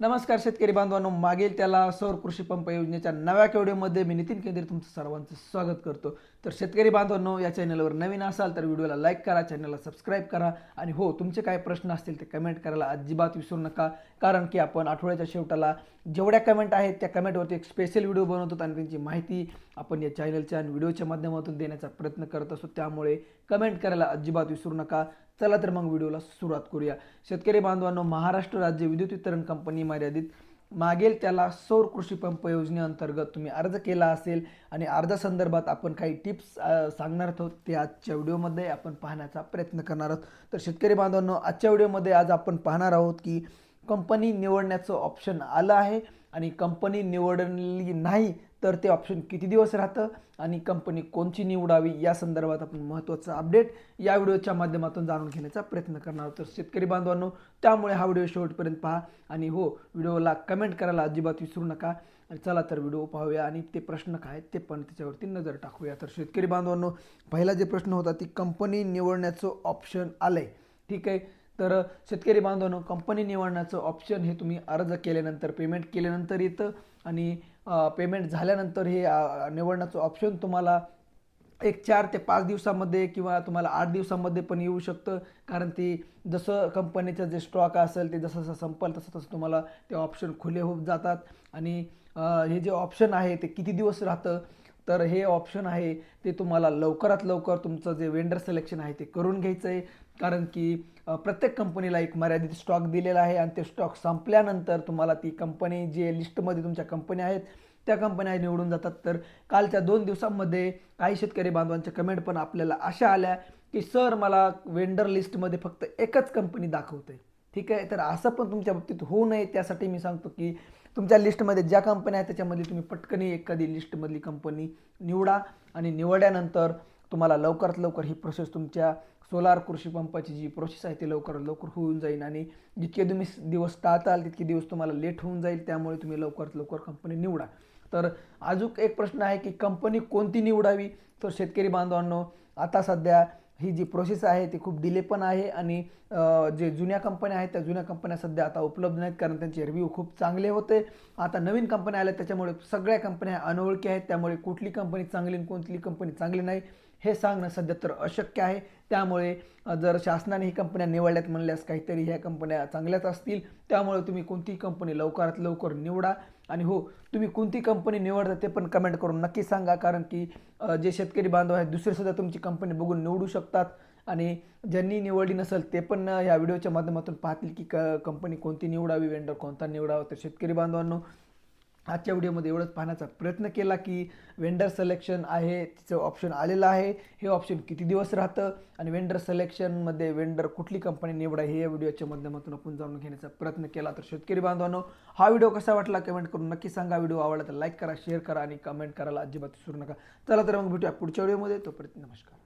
नमस्कार शेतकरी बांधवांनो मागील त्याला सौर कृषी पंप योजनेच्या नव्या व्हिडिओमध्ये मी नितीन केंद्रे तुमचं सर्वांचं स्वागत करतो. तर शेतकरी बांधवांनो या चॅनलवर नवीन असाल तर व्हिडिओला लाईक करा चॅनलला सबस्क्राईब करा आणि हो तुमचे काय प्रश्न असतील ते कमेंट करायला अजिबात विसरू नका. कारण की आपण आठवड्याच्या शेवटाला जेवढ्या कमेंट आहेत त्या कमेंटवरती एक स्पेशल व्हिडिओ बनवतो आणि त्यांची माहिती आपण या चॅनलच्या आणि व्हिडिओच्या माध्यमातून देण्याचा प्रयत्न करत असतो. त्यामुळे कमेंट करायला अजिबात विसरू नका. चला तर मग व्हिडिओला सुरुवात करूया. शेतकरी बांधवांनो महाराष्ट्र राज्य विद्युत वितरण कंपनी मर्यादित मागेल त्याला सौर कृषी पंप योजनेअंतर्गत तुम्ही अर्ज केला असेल आणि अर्जासंदर्भात आपण काही टिप्स सांगणार आहोत ते आजच्या व्हिडिओमध्ये आपण पाहण्याचा प्रयत्न करणार आहोत. तर शेतकरी बांधवांनो आजच्या व्हिडिओमध्ये आज आपण पाहणार आहोत की कंपनी निवडण्याचं ऑप्शन आलं आहे आणि कंपनी निवडली नाही तर ते ऑप्शन किती दिवस राहतं आणि कंपनी कोणची निवडावी या संदर्भात आपण महत्त्वाचं अपडेट या व्हिडिओच्या माध्यमातून जाणून घेण्याचा प्रयत्न करणार तर शेतकरी बांधवांनो त्यामुळे हा व्हिडिओ शेवटपर्यंत पहा. आणि हो व्हिडिओला कमेंट करायला अजिबात विसरू नका. आणि चला तर व्हिडिओ पाहूया आणि ते प्रश्न काय आहेत ते पण त्याच्यावरती नजर टाकूया. तर शेतकरी बांधवांनो पहिला जे प्रश्न होता ती कंपनी निवडण्याचं ऑप्शन आलं आहे ठीक आहे? तर शेतकरी बांधवांनो कंपनी निवडण्याचं ऑप्शन हे तुम्ही अर्ज केल्यानंतर पेमेंट केल्यानंतर येतं आणि पेमेंट झाल्यानंतर हे निवडण्याचं ऑप्शन तुम्हाला एक चार ते पाच दिवसामध्ये किंवा तुम्हाला आठ दिवसामध्ये पण येऊ शकतं. कारण ती जसं कंपनीचं जे स्टॉक असेल ते जसं जसं संपल तसं तसं तुम्हाला ते ऑप्शन खुले होत जातात. आणि हे जे ऑप्शन आहे ते किती दिवस राहतं? तर हे ऑप्शन आहे ते तुम्हाला लवकरात लवकर तुमचं जे वेंडर सिलेक्शन आहे ते करून घ्यायचं आहे कारण की प्रत्येक कंपनीला एक मर्यादित स्टॉक दिलेला आहे आणि ते स्टॉक संपल्यानंतर तुम्हाला ती कंपनी जे लिस्टमध्ये तुमच्या कंपन्या आहेत त्या कंपन्या निवडून जातात. तर कालच्या दोन दिवसांमध्ये काही शेतकरी बांधवांच्या कमेंट पण आपल्याला अशा आल्या की सर मला वेंडर लिस्टमध्ये फक्त एकच कंपनी दाखवते ठीक आहे? तर असं पण तुमच्या बाबतीत होऊ नये. त्यासाठी मी सांगतो की तुमच्या लिस्टमध्ये ज्या कंपन्या आहेत त्याच्यामध्ये तुम्ही पटकनी एखादी लिस्टमधली कंपनी निवडा आणि निवडल्यानंतर तुम्हाला लवकरात लवकर ही प्रोसेस तुमच्या सोलार कृषी पंपाची जी प्रोसेस आहे ती लवकरात लवकर होऊन जाईल आणि जितके तुम्ही दिवस टाळताल तितके दिवस तुम्हाला लेट होऊन जाईल त्यामुळे तुम्ही लवकरात लवकर कंपनी निवडा. तर अजून एक प्रश्न आहे की कंपनी कोणती निवडावी? तर शेतकरी बांधवांनो आता सध्या ही जी प्रोसेस आहे ती खूप डिले पण आहे आणि जे जुन्या कंपन्या आहेत त्या जुन्या कंपन्या सध्या आता उपलब्ध नाहीत कारण त्यांचे रिव्ह्यू खूप चांगले होते. आता नवीन कंपन्या आल्या त्याच्यामुळे सगळ्या कंपन्या अनोळखी आहेत त्यामुळे कुठली कंपनी चांगली आणि कोणती कंपनी चांगली नाही. हे सांगणं सध्या तर अशक्य आहे. त्यामुळे जर शासनाने ही कंपन्या निवडल्यात म्हणल्यास काहीतरी ह्या कंपन्या चांगल्याच असतील. त्यामुळे तुम्ही कोणती कंपनी लवकरात लवकर निवडा. आणि हो तुम्ही कोणती कंपनी निवडता ते पण कमेंट करून नक्की सांगा. कारण की जे शेतकरी बांधव आहेत दुसरे सुद्धा तुमची कंपनी बघून निवडू शकतात. आणि ज्यांनी निवडली नसेल ते पण या व्हिडिओच्या माध्यमातून पाहतील की क कंपनी कोणती निवडावी वेंडर कोणता निवडावा. तर शेतकरी बांधवांनो आजच्या व्हिडिओमध्ये एवढंच पाहण्याचा प्रयत्न केला की वेंडर सिलेक्शन आहे तिचं ऑप्शन आलेलं आहे. हे ऑप्शन किती दिवस राहतं आणि वेंडर सिलेक्शनमध्ये वेंडर कुठली कंपनी निवडा हे या व्हिडिओच्या माध्यमातून आपण जाणून घेण्याचा प्रयत्न केला. तर शेतकरी बांधवांनो हा व्हिडिओ कसा वाटला कमेंट करून नक्की सांगा. व्हिडिओ आवडला तर लाईक करा शेअर करा आणि कमेंट करायला अजिबात विसरू नका. चला तर मग भेटूया पुढच्या व्हिडिओमध्ये. तोपर्यंत नमस्कार.